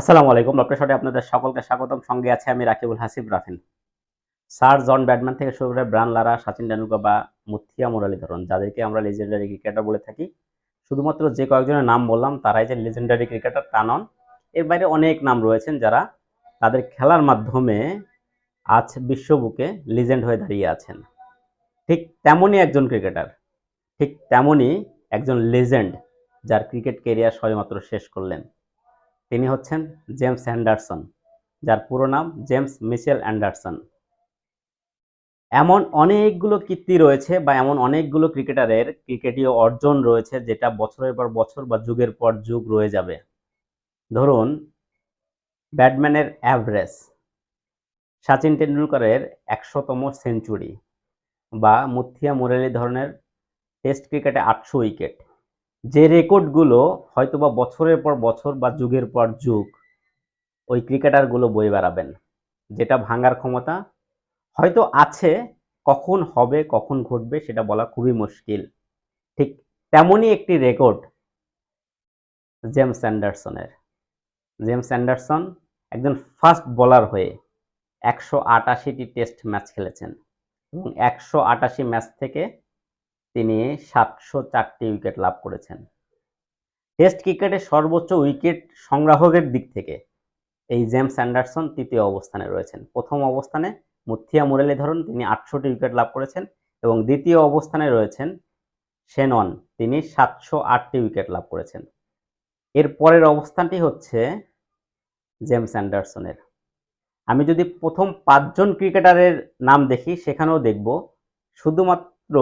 আসসালামু আলাইকুম, ডক্টর শটে আপনাদের সকলকে স্বাগতম। সঙ্গে আছে আমি রাকিবুল হাসিব রাফিন। স্যার জন ব্যাটম্যান থেকে শুরু করে ব্রান লারা, সচিন টেন্ডুলকার বা মুথিয়া মুরালীধরন, যাদেরকে আমরা লেজেন্ডারি ক্রিকেটার বলে থাকি, শুধুমাত্র যে কয়েকজনের নাম বললাম, তারাই যে লেজেন্ডারি ক্রিকেটার তা নন। এর বাইরে অনেক নাম রয়েছেন যারা তাদের খেলার মাধ্যমে আজ বিশ্ববুকে লিজেন্ড হয়ে দাঁড়িয়ে আছেন। ঠিক তেমনই একজন ক্রিকেটার ঠিক তেমনই একজন লেজেন্ড যার ক্রিকেট কেরিয়ার সবেমাত্র শেষ করলেন। তিনি হচ্ছেন জেমস অ্যান্ডারসন, যার পুরো নাম জেমস মিচেল অ্যান্ডারসন। এমন অনেকগুলো কীর্তি রয়েছে বা এমন অনেকগুলো ক্রিকেটারের ক্রিকেটীয় অর্জন রয়েছে যেটা বছরের পর বছর বা যুগের পর যুগ রয়ে যাবে। ধরুন, ব্যাটম্যানের অ্যাভারেজ, সচিন টেন্ডুলকারের একশোতম সেঞ্চুরি বা মুথিয়া মুরালি ধরনের টেস্ট ক্রিকেটে আটশো উইকেট। যে রেকর্ডগুলো হয়তো বা বছরের পর বছর বা যুগের পর যুগ, ওই ক্রিকেটারগুলো বই বেড়াবেন। যেটা ভাঙার ক্ষমতা হয়তো আছে, কখন হবে, কখন ঘটবে সেটা বলা খুবই মুশকিল। ঠিক তেমনই একটি রেকর্ড জেমস অ্যান্ডারসনের। জেমস অ্যান্ডারসন একজন ফাস্ট বোলার হয়ে একশো আটাশিটি টেস্ট ম্যাচ খেলেছেন এবং একশো আটাশি ম্যাচ থেকে তিনি সাতশো চারটি উইকেট লাভ করেছেন। টেস্ট ক্রিকেটের সর্বোচ্চ উইকেট সংগ্রাহকের দিক থেকে এই জেমস অ্যান্ডারসন তৃতীয় অবস্থানে রয়েছেন। প্রথম অবস্থানে মুথিয়া মুরালীধরন তিনি আটশোটি উইকেট লাভ করেছেন এবং দ্বিতীয় অবস্থানে রয়েছেন শেনন, তিনি সাতশো আটটি উইকেট লাভ করেছেন। এর পরের অবস্থানটি হচ্ছে জেমস অ্যান্ডারসনের। আমি যদি প্রথম পাঁচজন ক্রিকেটারের নাম দেখি, সেখানেও দেখব শুধুমাত্র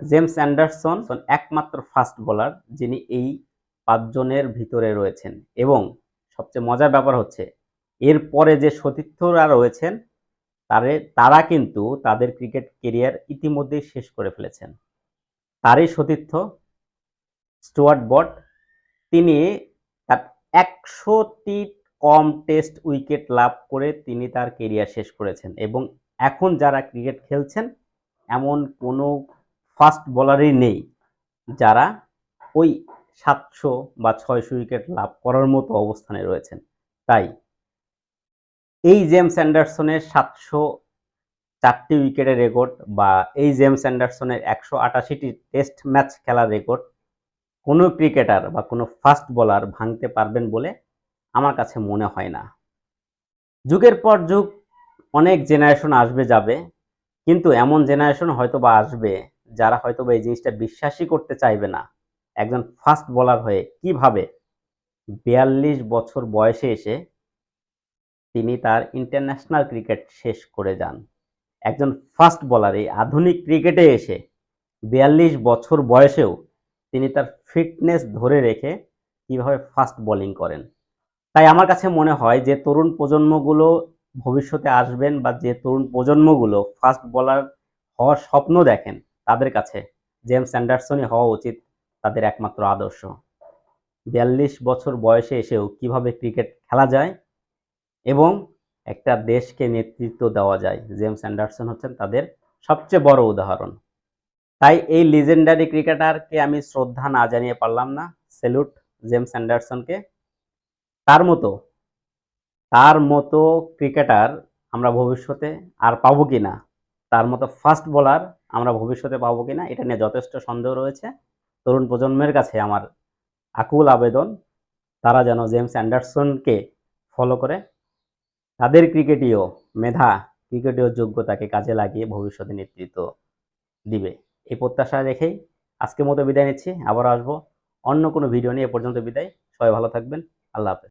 জেমস অ্যান্ডারসন একমাত্র ফাস্ট বোলার যিনি এই পাঁচজনের ভিতরে রয়েছেন। এবং সবচেয়ে মজার ব্যাপার হচ্ছে এর পরে যে সতীর্থরা রয়েছেন, তারে, তারা কিন্তু তাদের ক্রিকেট কেরিয়ার ইতিমধ্যেই শেষ করে ফেলেছেন। তারই সতীর্থ স্টুয়ার্ট বট, তিনি তার একশোটি কম টেস্ট উইকেট লাভ করে তিনি তার কেরিয়ার শেষ করেছেন। এবং এখন যারা ক্রিকেট খেলছেন, এমন কোনো ফাস্ট বোলারই নেই, যারা ওই সাতশো বা ছয়শো উইকেট লাভ করার মতো অবস্থানে রয়েছেন। তাই এই জেমস অ্যান্ডারসনের সাতশো চারটি উইকেটের রেকর্ড বা এই জেমস অ্যান্ডারসনের একশো আটাশিটি টেস্ট ম্যাচ খেলার রেকর্ড কোনো ক্রিকেটার বা কোনো ফাস্ট বোলার ভাঙতে পারবেন বলে আমার কাছে মনে হয় না। যুগের পর যুগ অনেক জেনারেশন আসবে যাবে, কিন্তু এমন জেনারেশন হয়তো বা আসবে যারা হয়তো এই জিনিসটা বিশ্বাসই করতে চাইবে না, একজন ফাস্ট বোলার হয়ে কীভাবে বিয়াল্লিশ বছর বয়সে এসে তিনি তার ইন্টারন্যাশনাল ক্রিকেট শেষ করে যান? একজন ফাস্ট বোলার এই আধুনিক ক্রিকেটে এসে বিয়াল্লিশ বছর বয়সেও তিনি তার ফিটনেস ধরে রেখে কীভাবে ফাস্ট বোলিং করেন? তাই আমার কাছে মনে হয় যে তরুণ প্রজন্মগুলো ভবিষ্যতে আসবেন বা যে তরুণ প্রজন্মগুলো ফাস্ট বোলার হওয়ার স্বপ্ন দেখেন তাদের কাছে জেমস অ্যান্ডারসনই হওয়া উচিত তাদের একমাত্র আদর্শ। বিয়াল্লিশ বছর বয়সে এসেও কীভাবে ক্রিকেট খেলা যায় এবং একটা দেশকে নেতৃত্ব দেওয়া যায়? জেমস অ্যান্ডারসন হচ্ছেন তাদের সবচেয়ে বড় উদাহরণ। তাই এই লিজেন্ডারি ক্রিকেটারকে আমি শ্রদ্ধা না জানিয়ে পারলাম না। সেলুট জেমস অ্যান্ডারসনকে। তার মতো তার মতো ক্রিকেটার আমরা ভবিষ্যতে আর পাবো কি না তার মতো ফাস্ট বোলার আমরা ভবিষ্যতে পাবো কিনা, এটা নিয়ে যথেষ্ট সন্দেহ রয়েছে। তরুণ প্রজন্মের কাছে আমার আকুল আবেদন, তারা যেন জেমস অ্যান্ডারসনকে ফলো করে। তাদের ক্রিকেটীয় মেধা, ক্রিকেটীয় যোগ্যতাকে কাজে লাগিয়ে ভবিষ্যতে নেতৃত্ব দিবে। এই প্রত্যাশা রেখেই আজকের মতো বিদায় নিচ্ছি, আবার আসব অন্য কোনো ভিডিও নিয়ে। এ পর্যন্ত বিদায়, সবাই ভালো থাকবেন, আল্লাহ হাফেজ।